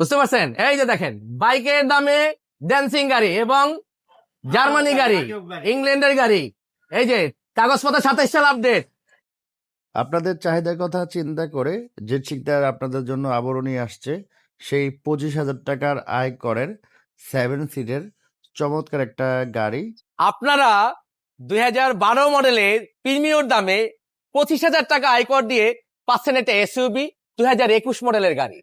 বুঝতে পারছেন? এই যে দেখেন বাইকের দামে ড্যান্সিং গাড়ি এবং জার্মানি গাড়ি ইংল্যান্ডের গাড়ি। এই যে কাগজপত্র সাতাইশ সাল আপডেট আপনাদের চাহিদার কথা চিন্তা করে যে শিকদার আপনাদের জন্য আবরণী আসছে সেই পঁচিশ হাজার টাকার আয় করের সেভেন সিটের চমৎকার একটা গাড়ি। আপনারা দুই হাজার বারো মডেলের প্রিমিয়র দামে পঁচিশ হাজার টাকা আয়কর দিয়ে পাচ্ছেন একটা এসইউবি দুই হাজার একুশ মডেলের গাড়ি।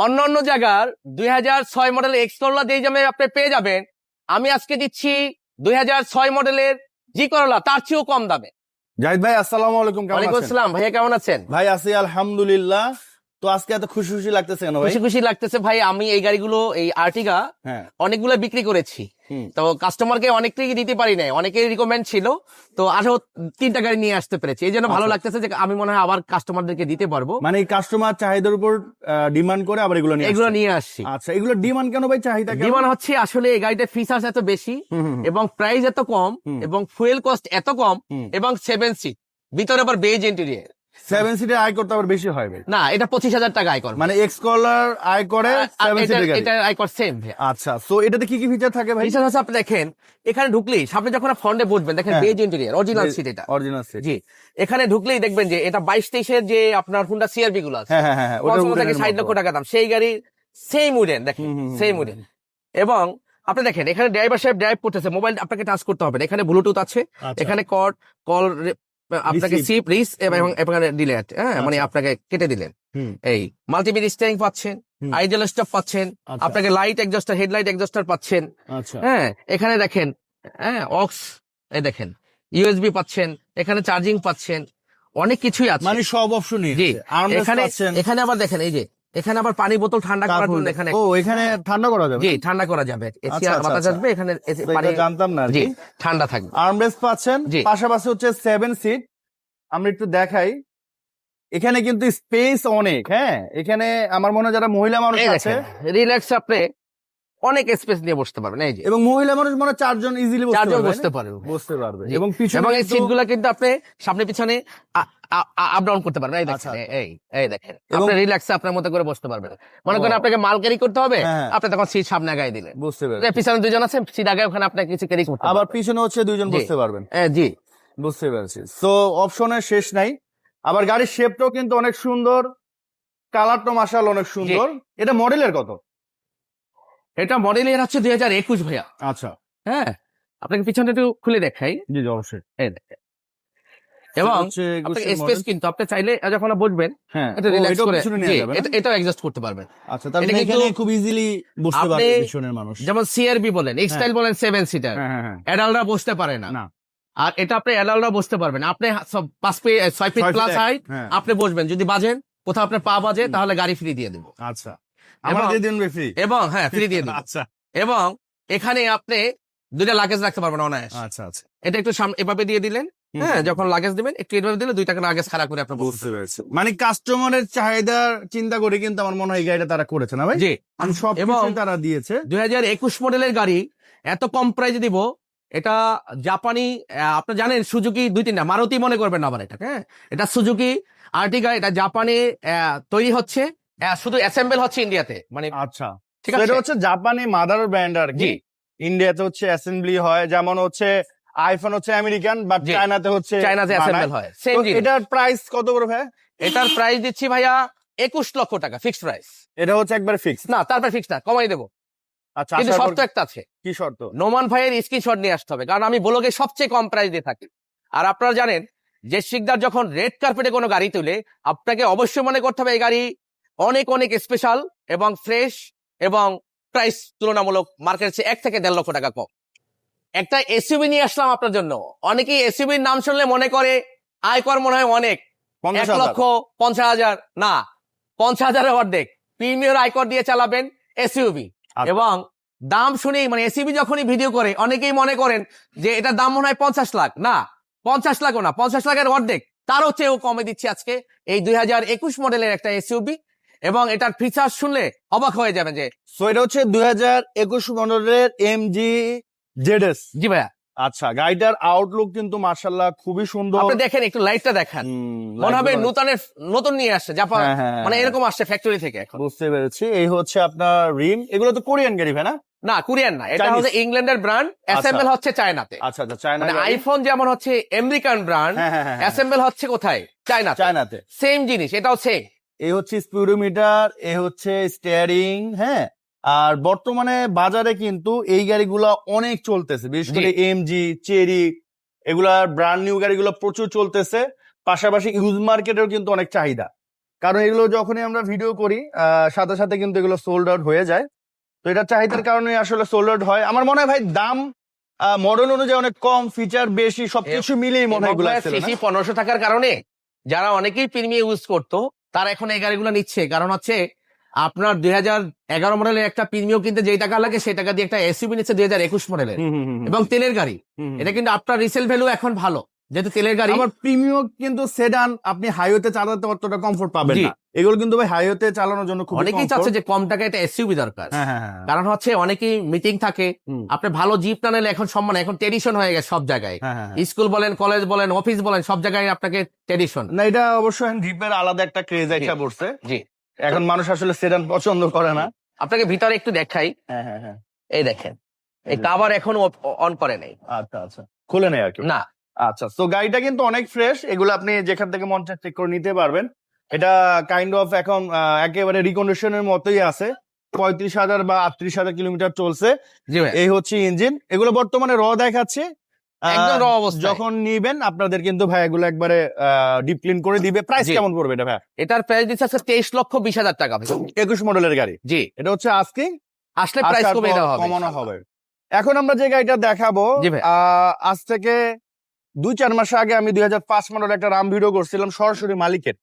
অন্য অন্য জায়গার দুই হাজার ছয় মডেল এক্স দিয়ে যেই দামে আপনি পেয়ে যাবেন আমি আজকে দিচ্ছি দুই হাজার ছয় মডেলের জি করলা তার চেয়েও কম দামে। জাহিদ ভাই আসসালামু আলাইকুম কেমন আছেন? আসসালাম ভাইয়া কেমন আছেন? ভাই আছি আলহামদুলিল্লাহ। তো আজকে এত খুশি খুশি লাগতেছে কেন ভাই? খুশি খুশি লাগতেছে ভাই আমি এই গাড়িগুলো এই আর্টিগা হ্যাঁ। অনেকগুলো বিক্রি করেছি। তো কাস্টমারকে অনেককেই দিতে পারি নাই। অনেকের রিকমেন্ড ছিল। তো আরও তিনটা গাড়ি নিয়ে আসতে পেরেছি। এই জন্য ভালো আচ্ছা। লাগতেছে যে আমি মনে হয় আবার কাস্টমারদেরকে দিতে পারব। মানে কাস্টমার চাহিদার উপর ডিমান্ড করে আবার এগুলো নিয়ে এগুলো নিয়ে আসছি। আচ্ছা এগুলো ডিমান্ড কেন ভাই চাহিদা ডিমান্ড হচ্ছে আসলে এই গাড়িটার ফিচার্স এত বেশি। এবং প্রাইস এত কম এবং ফুয়েল কস্ট এত কম এবং সেভেন সিট ভিতরে আবার বেজ ইন্টেরিয়ার সেভেন সিটের আয় করতে আবার বেশি হয় ভাই। না এটা পঁচিশ হাজার টাকা আয় করবে মানে এক্স কলার আয় করে এটা আয় কর সেম আচ্ছা তো এটাতে কি কি ফিচার থাকে ভাই? ফিচার হচ্ছে আপনি দেখেন এখানে ঢুকলেই সামনে যখন ফ্রন্টে বসবেন দেখেন। বেজ ইন্টেরিয়ার অরিজিনাল সিট এটা। অরিজিনাল সিট জি এখানে ঢুকলেই দেখবেন যে এটা বাইশ তেইশের যে আপনার হুন্ডা সিআরবি গুলো আছে হ্যাঁ হ্যাঁ হ্যাঁ হ্যাঁ, থেকে ষাট লক্ষ টাকা দাম সেই গাড়ি সেম উডেন দেখেন সেম উডেন এবং আপনি দেখেন এখানে ড্রাইভার সাহেব ড্রাইভ করতেছে মোবাইল আপনাকে টাচ করতে হবে না এখানে ব্লুটুথ আছে আচ্ছা। এখানে কল কল আপনাকে. সিপ রিস এবং ডিলেট হ্যাঁ মানে আচ্ছা। আপনাকে কেটে দিলেন। এই মাল্টিমিডিয়া স্টিয়ারিং পাচ্ছেন। আইডিয়াল স্টপ পাচ্ছেন আচ্ছা, আপনাকে লাইট এক্সস্টার হেডলাইট এক্সস্টার পাচ্ছেন। আচ্ছা। হ্যাঁ এখানে দেখেন হ্যাঁ অক্স এই দেখেন ইউএসবি পাচ্ছেন এখানে চার্জিং পাচ্ছেন অনেক কিছুই আছে। মানে সব অপশনই এখানে এখানে আবার দেখেন এই যে এখানে আবার পানি বোতল ঠান্ডা করার জন্য এখানে ও এখানে ঠান্ডা করা যাবে? জি ঠান্ডা করা যাবে। এসি আচ্ছা, আচ্ছা, বাতাস আচ্ছা। আসবে এখানে পানি এটা জানতাম না জি ঠান্ডা থাকবে। আর্মরেস্ট পাচ্ছেন? পাশাপাশি হচ্ছে সেভেন সিট। আমরা একটু দেখাই। এখানে কিন্তু স্পেস অনেক হ্যাঁ? এখানে আমার মনে হয় যারা মহিলা মানুষ আছে রিল্যাক্স আপনি অনেক স্পেস নিয়ে বসতে পারবেন এই যে। এবং মহিলা মানুষ মনে হয় চারজন ইজিলি চারজন বসতে বসতে পারবে। বসতে পারবে। এবং পিছনে এবং এই কিন্তু- সিটগুলা কিন্তু আপনি সামনে পিছনে আপ ডাউন করতে পারবেন। এই আচ্ছা, দেখেন এই এই দেখেন। আপনি রিল্যাক্সে আপনার মতো করে বসতে পারবেন। মনে করেন আপনাকে মাল ক্যারি করতে হবে হ্যাঁ। আপনি তখন সিট সামনে আগাই দিলেন। বুঝতে পারবে এই পিছনে দুজন আছে সিট আগে ওখানে আপনি কিছু ক্যারি করতে আবার পিছনে হচ্ছে দুইজন বসতে পারবেন। এ, জি। বুঝতে পারছি। তো অপশনের শেষ নাই। আবার গাড়ির শেপটাও কিন্তু অনেক সুন্দর কালারটা মাসাল অনেক সুন্দর। এটা মডেলের কত? এটা মডেল এর হচ্ছে দুই হাজার একুশ ভাইয়া। আচ্ছা। হ্যাঁ আপনাকে পিছনে একটু খুলে দেখাই। জি জি, অবশ্যই। এই দেখেন। এবং স্পেস কিন্তু আপনি চাইলে যখন বসবেন হ্যাঁ এটা রিল্যাক্স করে এটাও অ্যাডজাস্ট করতে পারবেন। আচ্ছা কিন্তু এখানে খুব ইজিলি বসতে পারবে পিছনের মানুষ। যেমন সিআরবি বলেন এক্সটাইল বলেন সেভেন সিটার হ্যাঁ হ্যাঁ হ্যাঁ। অ্যাডাল্টরা বসতে পারে না। আর এটা আপনি অ্যাডাল্টরা বসতে পারবেন। আপনি পাঁচ ফিট ছয় ফিট প্লাস হাইট হ্যাঁ। আপনি বসবেন। যদি বাজেন কোথাও আপনার পা বাজে তাহলে গাড়ি ফ্রি দিয়ে দেবো। আচ্ছা। আমার এবং- দিয়ে দিন ফ্রি এবং হ্যাঁ ফ্রি দিয়ে দেবো। আচ্ছা। এবং এখানে আপনি দুইটা লাগেজ রাখতে পারবেন অনায়াস। আচ্ছা আচ্ছা। এটা একটু এভাবে দিয়ে দিলেন। হ্যাঁ যখন লাগেজ দিবেন একটু এভাবে দিলে দুই টাকা লাগেজ খারাপ করে আপনার বুঝতে পেরেছি। মানে কাস্টমারের চাহিদার চিন্তা করে কিন্তু আমার মনে হয় এই গাড়িটা তারা করেছে না ভাই? জি। আমি সব এবং- তারা দিয়েছে। দুই হাজার একুশ মডেলের গাড়ি এত কম প্রাইজে দিব এটা জাপানি আপনি জানেন সুজুকি দুই তিনটা মারুতি মনে করবেন আবার এটা হ্যাঁ? এটা সুজুকি আর্টিকা এটা জাপানে তৈরি হচ্ছে শুধু অ্যাসেম্বল হচ্ছে ইন্ডিয়াতে মানে আচ্ছা। ঠিক আছে? এটা হচ্ছে জাপানি মাদার ব্র্যান্ড আর কি। ইন্ডিয়াতে হচ্ছে অ্যাসেম্বলি হয় যেমন হচ্ছে আইফোন হচ্ছে আমেরিকান বাট। চায়নাতে হচ্ছে চায়নাতে অ্যাসেম্বল হয়। সেম এটার প্রাইস কত করে ভাই? এটার প্রাইস দিচ্ছি ভাইয়া একুশ লক্ষ টাকা ফিক্সড প্রাইস এটা হচ্ছে একবার ফিক্স না তারপর ফিক্স না কমাই দেবো। আচ্ছা কিন্তু শর্ত একটা আছে। কি শর্ত? নোমান ভাইয়ের স্ক্রিনশট নিয়ে আসতে হবে কারণ আমি ব্লগে সবচেয়ে কম প্রাইস দিয়ে থাকি। আর আপনারা জানেন যে শিকদার যখন রেড কার্পেটে কোনো গাড়ি তুলে আপনাকে অবশ্যই মনে করতে হবে এই গাড়ি অনেক অনেক স্পেশাল এবং ফ্রেশ এবং প্রাইস তুলনামূলক মার্কেট এক থেকে দেড় লক্ষ টাকা কম। একটা এসইউবি নিয়ে আসলাম আপনার জন্য। অনেকেই এসইউবির নাম শুনলে মনে করে আয়কর মনে হয় অনেক। পঞ্চাশ এক লক্ষ পঞ্চাশ হাজার না পঞ্চাশ হাজারের অর্ধেক। প্রিমিয়ার আয়কর দিয়ে চালাবেন এসইউবি আচ্ছা। এবং দাম শুনেই মানে এসইবি যখনই ভিডিও করে অনেকেই মনে করেন যে এটার দাম মনে হয় পঞ্চাশ লাখ। না পঞ্চাশ লাখও না পঞ্চাশ লাখের অর্ধেক। তারও চেয়েও কমে দিচ্ছি আজকে এই দুই হাজার একুশ মডেলের একটা এসইউবি এবং এটার ফিচার শুনলে অবাক হয়ে যাবেন যে সো এটা হচ্ছে দুই হাজার একুশ মডেলের এম জি জেড এস জি ভাইয়া। আচ্ছা গাড়িটার আউটলুক কিন্তু মার্শাল্লাহ খুবই সুন্দর। আপনি দেখেন একটু লাইটটা দেখান। মনে হবে নতুনের নতুন নিয়ে আসছে জাপান। হ্যাঁ, হ্যাঁ, মানে হ্যাঁ। এরকম আসছে ফ্যাক্টরি থেকে এখন। বুঝতে পেরেছি। এই হচ্ছে আপনার রিম। এগুলো তো কোরিয়ান গাড়ি ভাই না? না কোরিয়ান না এটা হচ্ছে ইংল্যান্ডের ব্রান্ড অ্যাসেম্বল হচ্ছে চায়নাতে। আচ্ছা আচ্ছা চায়না মানে আইফোন যেমন হচ্ছে আমেরিকান হ্যাঁ অ্যাসেম্বল হচ্ছে কোথায়? চায়না চায়নাতে। সেম জিনিস এটাও সেম এই হচ্ছে স্পিডোমিটার এ হচ্ছে স্টিয়ারিং হ্যাঁ? আর বর্তমানে বাজারে কিন্তু এই গাড়িগুলা অনেক চলতেছে বিশেষ। করে এমজি চেরি এগুলার ব্র্যান্ড নিউ গাড়িগুলো প্রচুর চলতেছে। পাশাপাশি ইউজ মার্কেটেও কিন্তু অনেক চাহিদা। কারণ এগুলো যখনই আমরা ভিডিও করি সাথে সাথে কিন্তু এগুলো সোল্ড আউট হয়ে যায়। তো এটা চাহিদার কারণে আসলে সোল্ড আউট হয়। আমার মনে হয় ভাই দাম মডেল অনুযায়ী অনেক কম ফিচার বেশি সবকিছু মিলিয়ে মনে হয়? সিসি পনেরোশো টাকার কারণে যারা অনেকেই প্রিমিয়াম ইউজ করতো তারা এখন এই গাড়িগুলো নিচ্ছে। কারণ হচ্ছে আপনার দুই হাজার এগারো মডেলের একটা প্রিমিয়াম কিনতে যেই টাকা লাগে সেই টাকা দিয়ে একটা এসইউবি নিচ্ছে দুই হাজার একুশ মডেলের। এবং তেলের গাড়ি। এটা কিন্তু আপনার রিসেল ভ্যালু এখন ভালো। যেহেতু তেলের গাড়ি আমার প্রিমিয়াম কিন্তু সেডান আপনি হাইওয়েতে চালাতে অতটা কমফোর্ট পাবেন না। এগুলো কিন্তু ভাই হাইওয়েতে চালানোর জন্য খুব অনেকেই চাচ্ছে যে কম টাকায় একটা এসইউবি দরকার। হ্যাঁ হ্যাঁ হ্যাঁ। কারণ হচ্ছে অনেকেই মিটিং থাকে। আপনি ভালো জিপ না নিলে এখন সম্মান এখন ট্রেডিশন হয়ে গেছে সব জায়গায়। স্কুল বলেন কলেজ বলেন অফিস বলেন সব জায়গায় আপনাকে ট্রেডিশন না এটা অবশ্যই জিপের আলাদা একটা ক্রেজ আইসা পড়ছে। জি। এখন মানুষ আসলে সেডান পছন্দ করে না। আপনাকে ভিতরে একটু দেখাই। হ্যাঁ হ্যাঁ হ্যাঁ। এই দেখেন এই। কাভার এখন অন করে নেই। আচ্ছা আচ্ছা। খুলে নেই আর কি না। আচ্ছা তো গাড়িটা কিন্তু অনেক ফ্রেশ এগুলো আপনি যেখান থেকে মন চেক করে নিতে পারবেন। এটা কাইন্ড অফ এখন একেবারে রিকন্ডিশনের মতোই আছে। পঁয়ত্রিশ হাজার বা আটত্রিশ হাজার কিলোমিটার চলছে। এই হচ্ছে ইঞ্জিন এগুলো বর্তমানে র দেখাচ্ছে। যখন নিবেন আপনাদের কিন্তু ভাই এগুলো একবারে ডিপ ক্লিন করে দিবে। প্রাইস কেমন পড়বে এটা ভাই এটার প্রাইস দিচ্ছে আজকে তেইশ লক্ষ বিশ হাজার টাকা একুশ মডেলের গাড়ি? জি। এটা হচ্ছে আজকে আসলে প্রাইস কমে কমানো হবে। এখন আমরা যে গাড়িটা দেখাবো আজ থেকে দুই চার মাস আগে আমি দুই হাজার পাঁচ মডেল একটা রাম ভিডিও করছিলাম সরাসরি মালিকের।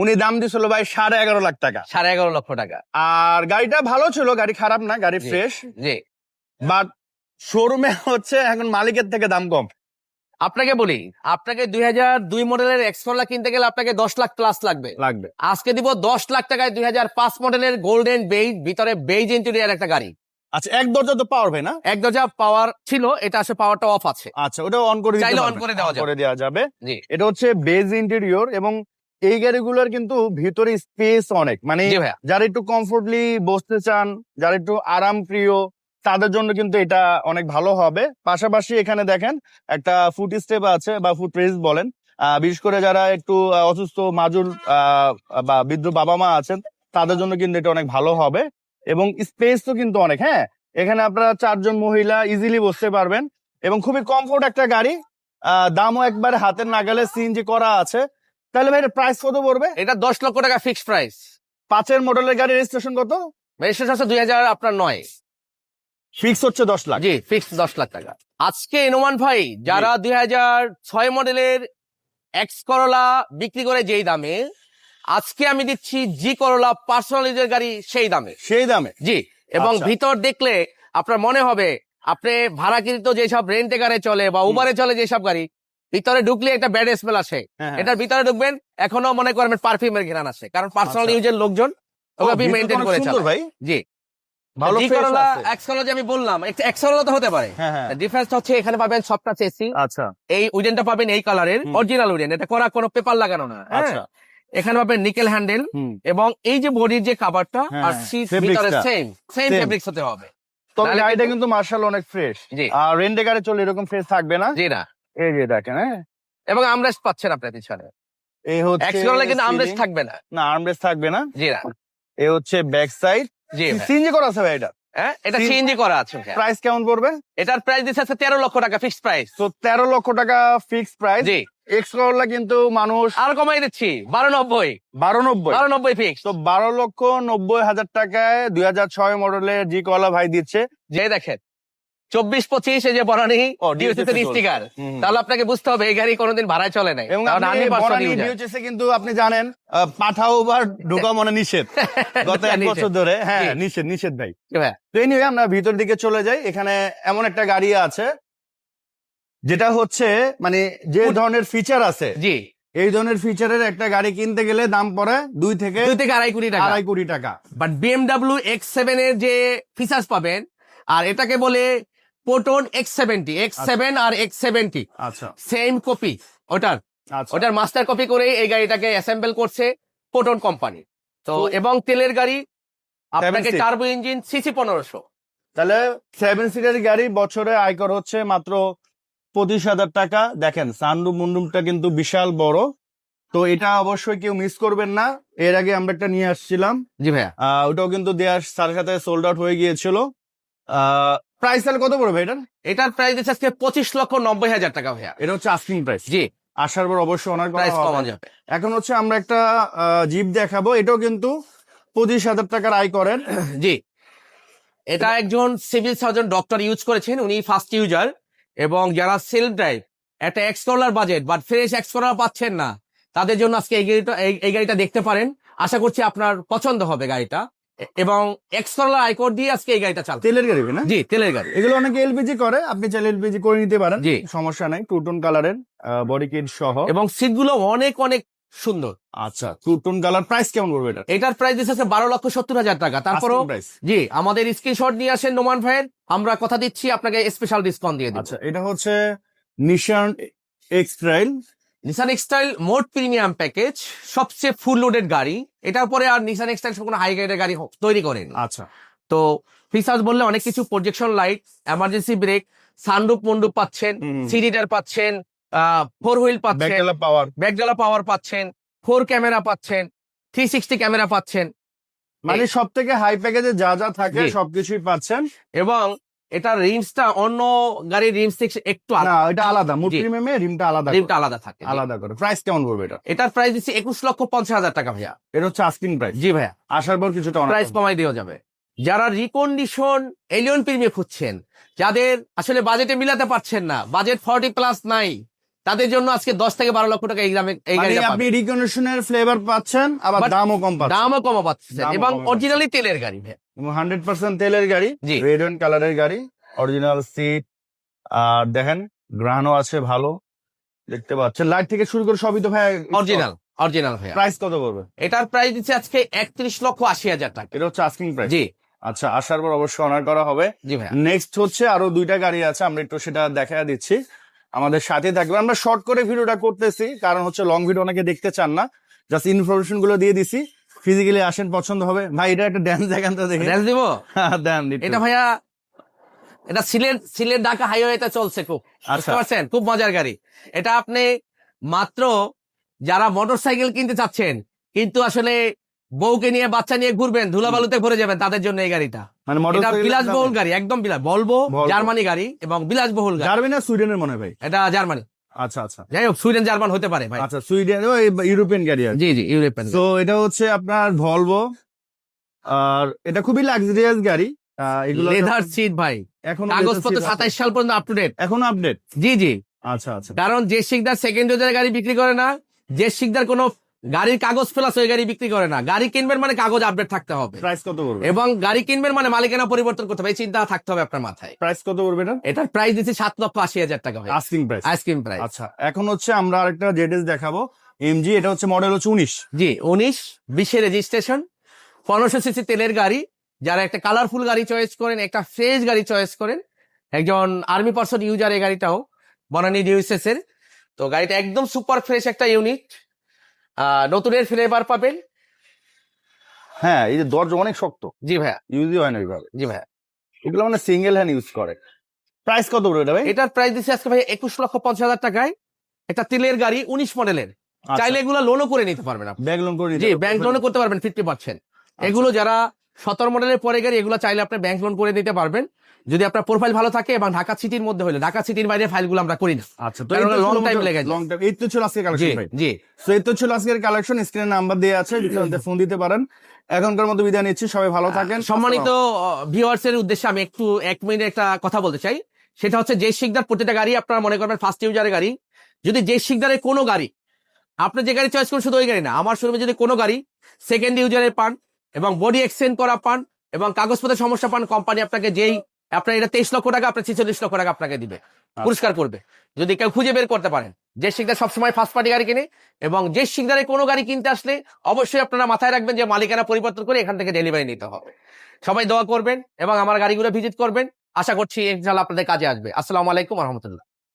উনি দাম দিয়েছিল ভাই সাড়ে এগারো লাখ টাকা। সাড়ে এগারো লক্ষ টাকা। আর গাড়িটা ভালো ছিল গাড়ি খারাপ না গাড়ি ফ্রেশ জি। বাট শোরুমে হচ্ছে এখন মালিকের থেকে দাম কম। আপনাকে বলি আপনাকে দুই হাজার দুই মডেলের এক্সকোলা কিনতে গেলে আপনাকে দশ লাখ প্লাস লাগবে। লাগবে। আজকে দিব দশ লাখ টাকায় দুই হাজার পাঁচ মডেলের গোল্ডেন বেইজ ভিতরে বেইজ ইন্টেরিয়ার একটা গাড়ি। আচ্ছা এক দরজা তো পাওয়ার ভাই না? এক দরজা পাওয়ার ছিল এটা আসলে পাওয়ারটা অফ আছে। আচ্ছা ওটা অন করে চাইলে পারবেন। করে দেওয়া যাবে। করে দেওয়া যাবে। এটা হচ্ছে বেজ ইন্টেরিয়র এবং এই গাড়িগুলোর কিন্তু ভিতরে স্পেস অনেক। মানে যারা একটু কমফোর্টলি বসতে চান যারা একটু আরাম প্রিয় তাদের জন্য কিন্তু এটা অনেক ভালো হবে। পাশাপাশি এখানে দেখেন একটা ফুট স্টেপ আছে বা ফুট রেস বলেন বিশেষ করে যারা একটু অসুস্থ মাজুর বা বৃদ্ধ বাবা মা আছেন তাদের জন্য কিন্তু এটা অনেক ভালো হবে। এবং স্পেস তো কিন্তু অনেক হ্যাঁ? এখানে আপনারা চারজন মহিলা ইজিলি বসতে পারবেন। এবং খুবই কমফোর্ট একটা গাড়ি। আহ, দামও একবার হাতের নাগালে সিএনজি করা আছে। তাহলে ভাই প্রাইস কত পড়বে? এটা দশ লক্ষ টাকা ফিক্সড প্রাইস পাঁচের মডেলের গাড়ি রেজিস্ট্রেশন কত? রেজিস্ট্রেশন আছে দুই হাজার আপনার নয়। ফিক্স হচ্ছে দশ লাখ। জি ফিক্সড দশ লাখ টাকা। আজকে ইনোমান ভাই যারা দুই হাজার ছয় মডেলের এক্স করলা বিক্রি করে যেই দামে আজকে আমি দিচ্ছি জি করলা পার্সোনাল ইউজের গাড়ি সেই দামে। সেই দামে? জি এবং আচ্ছা। ভিতর দেখলে আপনার মনে হবে আপনি ভাড়াকৃত যেসব রেন্টে গাড়ি চলে বা উবারে চলে যেসব গাড়ি ভিতরে ঢুকলে একটা ব্যাড স্মেল আসে। হ্যাঁ, হ্যাঁ। এটার ভিতরে ঢুকবেন এখনও মনে করবেন পারফিউমের ঘেরান আসে। কারণ পার্সোনাল আচ্ছা। ইউজের লোকজন ওভাবে মেনটেন করে ভাই। জি। আমি বললাম তো হতে পারে। হ্যাঁ হ্যাঁ। ডিফারেন্স হচ্ছে এখানে পাবেন আচ্ছা। এই উডেনটা পাবেন এই কালারের হুম। অরিজিনাল উডেন এটা করা কোনো পেপার লাগানো না হ্যাঁ? আচ্ছা। এখানে পাবেন নিকেল হ্যান্ডেল এবং এই যে বডির যে কাভারটা হ্যাঁ, আর হ্যাঁ, সিট ভিতরে সেম সেম ফেব্রিক্স হতে হবে। তবে গাড়িটা কিন্তু- মার্শাল অনেক ফ্রেশ আর রেন্টে গাড়ি চলে এরকম ফ্রেশ থাকবে না? জি না। এই যে দেখেন হ্যাঁ? এবং আমরেস্ট পাচ্ছেন আপনার পিছনে। এই হচ্ছে এক্স কিন্তু থাকবে না। না আর্মরেস্ট থাকবে না। জি না। এই হচ্ছে ব্যাক সাইড জি সিএনজি করা আছে ভাই এটা। হ্যাঁ এটা সিএনজি করা আছে প্রাইস কেমন পড়বে? এটার প্রাইস দিচ্ছে আছে তেরো লক্ষ টাকা ফিক্সড প্রাইস তো তেরো লক্ষ টাকা ফিক্সড প্রাইস জি। এক্স করলা কিন্তু মানুষ আর কমাই দিচ্ছি বারো নব্বই। বারো নব্বই। বারো নব্বই ফিক্স তো বারো লক্ষ নব্বই হাজার টাকায় দুই হাজার ছয় মডেলের জি কলা ভাই দিচ্ছে। যে দেখেন চব্বিশ পঁচিশ যে বনানি। স্টিকার তাহলে আপনাকে বুঝতে হবে এই গাড়ি কোনোদিন ভাড়ায় চলে নাই। এবং। ডিউচেসে কিন্তু আপনি জানেন আহ, পাঠা ওভার ঢোকা মানে নিষেধ। গত এক বছর ধরে হ্যাঁ নিষেধ নিষেধ ভাই। ভাই। তো এনিওয়ে আমরা ভিতর দিকে চলে যাই। এখানে এমন একটা গাড়ি আছে যেটা হচ্ছে মানে যে ধরনের ফিচার আছে জি। এই ধরনের ফিচারের একটা গাড়ি কিনতে গেলে দাম পড়ে দুই থেকে দুই থেকে আড়াই কোটি টাকা। আড়াই কোটি টাকা। বাট বিএমডাব্লিউ এক্স সেভেন এর যে ফিচার্স পাবেন আর এটাকে বলে Proton X seventy X seven আর এক্স সেভেন্টি আচ্ছা। সেম কপি ওটার। আচ্ছা। ওটার মাস্টার কপি করে এই গাড়িটাকে অ্যাসেম্বল করছে পোটন কোম্পানি তো এবং তেলের গাড়ি আপনাকে। টার্বো ইঞ্জিন সিসি পনেরোশো। তাহলে সেভেন সিটার গাড়ি বছরে আয়কর হচ্ছে মাত্র পঁচিশ হাজার টাকা। দেখেন সানরুম মুন্ডুমটা কিন্তু বিশাল বড়। তো এটা অবশ্যই কেউ মিস করবেন না। এর আগে আমরা একটা নিয়ে আসছিলাম। জি ভাইয়া। ওটাও কিন্তু দেওয়ার সাথে সাথে সোল্ড আউট হয়ে গিয়েছিল। প্রাইস তাহলে কত পড়বে এটার? এটার প্রাইস দিচ্ছে আজকে পঁচিশ লক্ষ নব্বই হাজার টাকা ভাইয়া। এটা হচ্ছে আস্কিং প্রাইস জি। আসার পর অবশ্যই অনার প্রাইস কমা যাবে। এখন হচ্ছে আমরা একটা জিপ দেখাবো। এটাও কিন্তু পঁচিশ হাজার টাকার আয় করেন। জি। এটা একজন সিভিল সার্জন ডক্টর ইউজ করেছেন। উনি ফার্স্ট ইউজার এবং যারা সেলফ ড্রাইভ একটা এক্সকলার বাজেট বাট ফ্রেশ এক্সকলার পাচ্ছেন না তাদের জন্য আজকে এই গাড়িটা এই- গাড়িটা দেখতে পারেন। আশা করছি আপনার পছন্দ হবে গাড়িটা। এবং এক্সট্রা আইকোড দিয়ে আজকে এই গাড়িটা চাল তেলের গাড়ি না? জি তেলের গাড়ি। এগুলো অনেকে এলপিজি করে আপনি চাইলে এলপিজি করে নিতে পারেন জি। সমস্যা নাই। টু টোন কালারের বডি কিট সহ। এবং সিটগুলো অনেক অনেক সুন্দর। আচ্ছা টু টোন কালার প্রাইস কেমন পড়বে এটা এটার প্রাইস দিচ্ছে বারো লক্ষ সত্তর হাজার টাকা। তারপরও প্রাইস জি আমাদের স্ক্রিনশট নিয়ে আসেন নোমান ভাইয়ের। আমরা কথা দিচ্ছি আপনাকে স্পেশাল ডিসকাউন্ট দিয়ে দিচ্ছি আচ্ছা এটা হচ্ছে Nissan X trail Nissan X trail মোট প্রিমিয়াম প্যাকেজ সবচেয়ে ফুল লোডেড গাড়ি। এটার পরে আর নিসান এক্সটাইল কোনো হাই গ্রেডের গাড়ি তৈরি করেন। আচ্ছা। তো ফিচার্স বললে অনেক কিছু projection light emergency brake sunroof মন্ডুপ পাচ্ছেন। সিডিটার পাচ্ছেন ফোর হুইল পাচ্ছেন পাওয়ার ব্যাকডালা পাওয়ার পাচ্ছেন ফোর ক্যামেরা পাচ্ছেন থ্রি সিক্সটি ক্যামেরা পাচ্ছেন। মানে সব থেকে হাই প্যাকেজে যা যা থাকে সবকিছুই পাচ্ছেন। এবং এটার রিমসটা অন্য গাড়ির রিমস থেকে একটু না এটা আলাদা। মোট। প্রিমিয়ামে রিমটা আলাদা রিমটা আলাদা থাকে আলাদা করে। প্রাইস কেমন পড়বে এটা? এটার প্রাইস দিচ্ছি একুশ লক্ষ পঞ্চাশ হাজার টাকা ভাইয়া। এটা হচ্ছে আস্কিং প্রাইস জি ভাইয়া। আসার পর কিছুটা প্রাইস কমাই দেওয়া যাবে। যারা রিকন্ডিশন এলিয়ন প্রিমিয়াম খুঁজছেন যাদের আসলে বাজেটে মিলাতে পারছেন না বাজেট ফর্টি প্লাস নাই তাদের জন্য আজকে দশ থেকে বারো লক্ষ টাকা এই গ্রামে এই গাড়ি আপনি। রিকন্ডিশনের ফ্লেভার পাচ্ছেন আবার দামও কম পাচ্ছেন। দামও কমা পাচ্ছেন। এবং অরিজিনালি তেলের গাড়ি ভাইয়া। হান্ড্রেড পার্সেন্ট তেলের গাড়ি। রেড অ্যান্ড কালারের গাড়ি অরিজিনাল সিট আর দেখেন গ্রানও আছে ভালো। দেখতে পাচ্ছেন লাইট থেকে শুরু করে সবই তো ভাই অরিজিনাল অরিজিনাল ভাইয়া। প্রাইস কত পড়বে? এটার প্রাইস দিচ্ছে আজকে একত্রিশ লক্ষ আশি হাজার টাকা। এটা হচ্ছে আস্কিং প্রাইস জি। আচ্ছা আসার পর অবশ্যই অনার করা হবে। জি ভাইয়া। নেক্সট হচ্ছে আরও দুইটা গাড়ি আছে আমরা একটু সেটা দেখা দিচ্ছি। আমাদের সাথে থাকবে। আমরা শর্ট করে ভিডিওটা করতেছি কারণ হচ্ছে লং ভিডিও অনেকে দেখতে চান না। জাস্ট ইনফরমেশনগুলো দিয়ে দিছি। ফিজিক্যালি আসেন পছন্দ হবে। ভাই এটা একটা ড্যান্স দেখান তো দেখে। রেঞ্জ দিব? দেন এটা ভাইয়া এটা সিলেট সিলেট ঢাকা হাইওয়েতে চলছে খুব। আচ্ছা। বুঝতে পারছেন? খুব মজার গাড়ি। এটা আপনি মাত্র যারা মোটর সাইকেল কিনতে চাচ্ছেন কিন্তু আসলে বউকে নিয়ে বাচ্চা নিয়ে ঘুরবেন ধুলাবালুতে ভরে যাবেন তাদের জন্য এই গাড়িটা। মানে এটা বিলাসবহুল গাড়ি একদম বিলাস। বলব জার্মানি গাড়ি এবং বিলাসবহুল গাড়ি। জার্মানি না সুইডেনের মনে হয় ভাই? এটা জার্মানি আচ্ছা আচ্ছা। যাই হোক সুইডেন জার্মান হতে পারে ভাই। আচ্ছা সুইডেন ইউরোপিয়ান গাড়ি জি জি ইউরোপিয়ান। তো এটা হচ্ছে আপনার ভলভো আর এটা খুবই লাক্সারিয়াস গাড়ি। এগুলো লেদার সিট ভাই। এখন কাগজপত্র সাতাইশ সাল পর্যন্ত আপ টু ডেট এখনও আপডেট জি জি। আচ্ছা আচ্ছা। কারণ যে শিকদার সেকেন্ড ওজার গাড়ি বিক্রি করে না। যে শিকদার কোনো গাড়ির কাগজ প্লাস ওই গাড়ি বিক্রি করে না। গাড়ি কিনবেন মানে কাগজ আপডেট থাকতে হবে। প্রাইস কত পড়বে? এবং গাড়ি কিনবেন মানে মালিকানা পরিবর্তন করতে হবে। এই চিন্তা থাকতে হবে আপনার মাথায়। প্রাইস কত পড়বে এটা? এটার প্রাইস দিচ্ছে সাত লক্ষ আশি হাজার টাকা ভাই। আস্কিং প্রাইস আইসক্রিম প্রাইস আচ্ছা এখন হচ্ছে আমরা আরেকটা জেডএস দেখাবো। এমজি এটা হচ্ছে মডেল হচ্ছে উনিশ। জি উনিশ বিশে রেজিস্ট্রেশন পনেরোশো সিসি তেলের গাড়ি। যারা একটা কালারফুল গাড়ি চয়েস করেন একটা ফ্রেশ গাড়ি চয়েস করেন একজন আর্মি পার্সন ইউজার এই গাড়িটাও বনানী ডিউসেস এর। তো গাড়িটা একদম সুপার ফ্রেশ একটা ইউনিট নতুনের ফ্লেভার পাবেন। হ্যাঁ এই যে দরজা অনেক শক্ত। জি ভাইয়া। ইউজই হয় না ওইভাবে জি ভাইয়া। এগুলো মানে সিঙ্গেল হ্যান্ড ইউজ করে। প্রাইস কত পড়বে এটা ভাই? এটার প্রাইস দিচ্ছে আজকে ভাই একুশ লক্ষ পঞ্চাশ হাজার টাকায়। একটা তেলের গাড়ি উনিশ মডেলের চাইলে এগুলো লোনও করে নিতে পারবেন আপনি। ব্যাগ লোন করে নিতে জি। ব্যাংক লোনও করতে পারবেন ফিফটি পার্সেন্ট এগুলো যারা সতেরো মডেলের পরে গাড়ি এগুলো চাইলে আপনি ব্যাংক লোন করে দিতে পারবেন। যদি আপনার প্রোফাইল ভালো থাকে এবং ঢাকা সিটির মধ্যে হলে ঢাকা সিটির বাইরে ফাইলগুলো আমরা করি না। আচ্ছা তো কারণ long লেগে। লং টাইম এই তো ছিল আজকের কালেকশন ভাই। জি। তো এই তো ছিল আজকের কালেকশন স্ক্রিনে নাম্বার দেওয়া আছে ফোন দিতে পারেন। এখনকার মতো বিদায় নিচ্ছি সবাই ভালো থাকেন সম্মানিত ভিউয়ার্স এর উদ্দেশ্যে আমি একটু এক মিনিট একটা কথা বলতে চাই। সেটা হচ্ছে যে শিকদার প্রতিটা গাড়ি আপনারা মনে করবেন ফার্স্ট ইউজারের গাড়ি। যদি যে শিকদারের কোনো গাড়ি আপনি যে গাড়ি চয়েস করুন শুধু ওই গাড়ি না আমার শোরুমে যদি কোনো গাড়ি সেকেন্ড ইউজারের পান এবং বডি এক্সচেঞ্জ করা পান এবং কাগজপত্রের সমস্যা পান কোম্পানি আপনাকে যেই আপনার এটা তেইশ লক্ষ টাকা আপনার ছেচল্লিশ লক্ষ টাকা আপনাকে দিবে। পুরস্কার করবে। যদি কেউ খুঁজে বের করতে পারেন যে শিকদার সবসময় ফার্স্ট পার্টি গাড়ি কিনে এবং যে শিকদারে কোনো গাড়ি কিনতে আসলে অবশ্যই আপনারা মাথায় রাখবেন যে মালিকেরা পরিবর্তন করে এখান থেকে ডেলিভারি নিতে হবে। সবাই দোয়া করবেন এবং আমার গাড়িগুলো ভিজিট করবেন। আশা করছি ইনশাল্লাহ আপনাদের কাজে আসবে। আসসালামু আলাইকুম রহমতুল্লাহ।